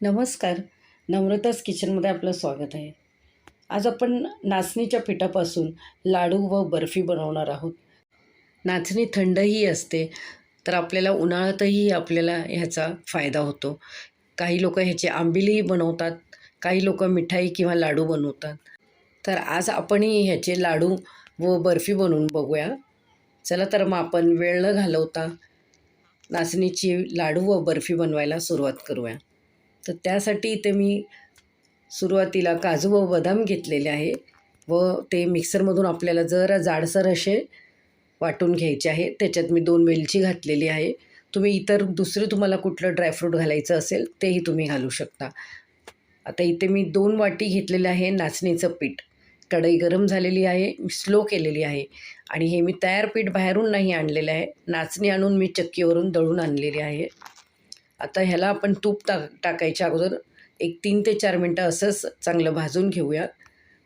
नमस्कार. नम्रताज किचनमध्ये आपलं स्वागत आहे. आज आपण नाचणीच्या पिठापासून लाडू व बर्फी बनवणार आहोत. नाचणी थंडही असते तर आपल्याला उन्हाळ्यातही आपल्याला ह्याचा फायदा होतो. काही लोक ह्याचे आंबिलीही बनवतात काही लोक मिठाई किंवा लाडू बनवतात. तर आज आपणही ह्याचे लाडू व बर्फी बनवून बघूया. चला तर मग आपण वेळ न घालवता नाचणीची लाडू व बर्फी बनवायला सुरुवात करूया. तर त्यासाठी इथे मी सुरुवातीला काजू व बदाम घेतलेले आहे व ते मिक्सरमधून आपल्याला जरा जाडसर असे वाटून घ्यायचे आहे. त्याच्यात मी दोन वेलची घातलेली आहे. तुम्ही इतर दुसरे तुम्हाला कुठलं ड्रायफ्रूट घालायचं असेल तेही तुम्ही घालू शकता. आता इथे मी दोन वाटी घेतलेलं आहे नाचणीचं पीठ. कढई गरम झालेली आहे स्लो केलेली आहे. आणि हे मी तयार पीठ बाहेरून नाही आणलेलं आहे. नाचणी आणून मी चक्कीवरून दळून आणलेली आहे. आता ह्याला आपण तूप टाक टाकायच्या अगोदर एक तीन ते चार मिनटं असंच चांगलं भाजून घेऊया.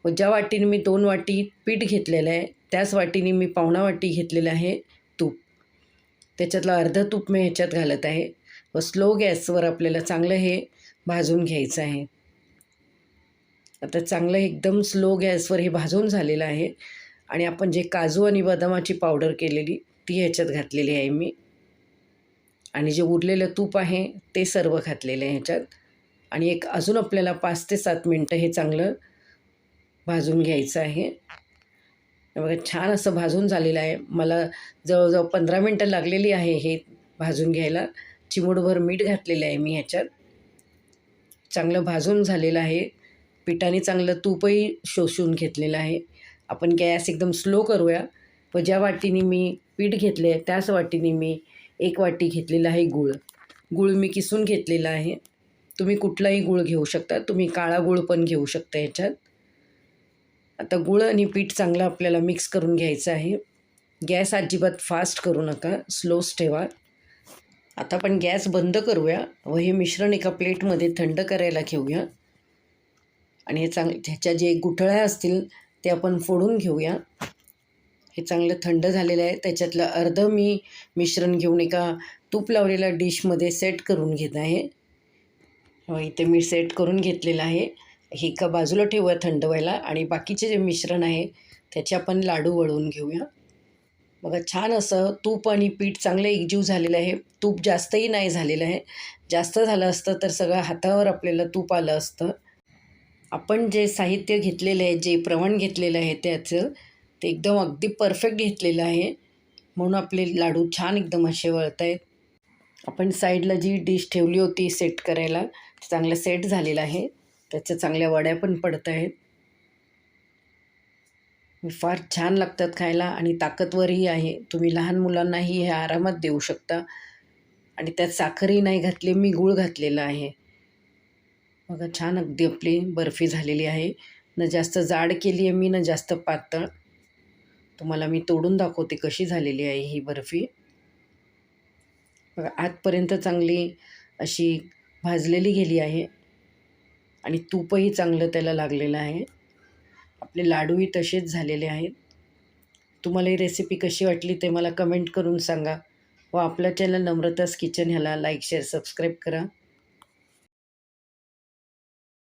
व ज्या वाटीने मी दोन वाटी पीठ घेतलेलं आहे त्याच वाटीने मी पावणा वाटी घेतलेलं आहे तूप. त्याच्यातलं अर्धं तूप मी ह्याच्यात घालत आहे. व स्लो गॅसवर आपल्याला चांगलं हे भाजून घ्यायचं आहे. आता चांगलं एकदम स्लो गॅसवर हे भाजून झालेलं आहे. आणि आपण जे काजू आणि बदामाची पावडर केलेली ती ह्याच्यात घातलेली आहे मी. आणि जे उरलेलं तूप आहे ते सर्व घातलेलं आहे ह्याच्यात. आणि एक अजून आपल्याला पाच ते सात मिनटं हे चांगलं भाजून घ्यायचं आहे. बघा छान असं भाजून झालेलं आहे. मला जवळजवळ पंधरा मिनटं लागलेली आहे हे भाजून घ्यायला. चिमूटभर मीठ घातलेलं आहे मी ह्याच्यात. चांगलं भाजून झालेलं आहे. पिठाने चांगलं तूपही शोषून घेतलेलं आहे. आपण गॅस एकदम स्लो करूया. व ज्या वाटीने मी पीठ घेतले आहे त्याच वाटीने मी एक वाटी घेतलेला आहे गूळ. गूळ मी किसून घेतलेला आहे. तुम्ही कुठलाही गूळ घेऊ शकता. तुम्ही काळा गूळ पण घेऊ शकता ह्याच्यात आता गूळ आणि पीठ चांगलं आपल्याला मिक्स करून घ्यायचं आहे. गॅस अजिबात फास्ट करू नका. स्लोच ठेवा. आता आपण गॅस बंद करूया व हे मिश्रण एका प्लेटमध्ये थंड करायला घेऊया. आणि हे चांग ह्याच्या जे गुठळ्या असतील ते आपण फोडून घेऊया. हे चांगलं थंड झालेलं आहे. त्याच्यातलं अर्धं मी मिश्रण घेऊन एका तूप लावलेल्या डिशमध्ये सेट करून घेत आहे. इथे मी सेट करून घेतलेलं आहे. हे एका बाजूला ठेवूया थंड व्हायला आणि बाकीचे जे मिश्रण आहे त्याचे आपण लाडू वळवून घेऊया. बघा छान असं तूप आणि पीठ चांगलं एकजीव झालेलं आहे. तूप जास्तही नाही झालेलं आहे. जास्त झालं असतं तर सगळं हातावर आपल्याला तूप आलं असतं. आपण जे साहित्य घेतलेलं आहे जे प्रमाण घेतलेलं आहे त्याचं ते एकदम अगदी परफेक्ट घेतलेलं आहे. म्हणून आपले लाडू छान एकदम असे वळत आहेत आपण साईडला जी डिश ठेवली होती सेट करायला ते चांगलं सेट झालेलं आहे. त्याच्या चांगल्या वड्या पण पडत आहेत फार छान लागतात खायला आणि ताकदवरही आहे. तुम्ही लहान मुलांनाही हे आरामात देऊ शकता. आणि त्यात साखरही नाही घातली मी गूळ घातलेला आहे. बघा छान अगदी आपली बर्फी झालेली आहे. न जास्त जाड केली आहे मी न जास्त पातळ. तुम्हाला मी तोडून दाखवते कशी झालेली आहे ही बर्फी. बघा आतपर्यंत चांगली अशी भाजलेली गेली आहे आणि तूपही चांगलं त्याला लागलेलं आहे. आपले लाडूही तसेच झालेले आहेत. तुम्हाला ही रेसिपी कशी वाटली ते मला कमेंट करून सांगा व आपल्या चॅनल नम्रतास किचन ह्याला लाईक शेअर सबस्क्राईब करा.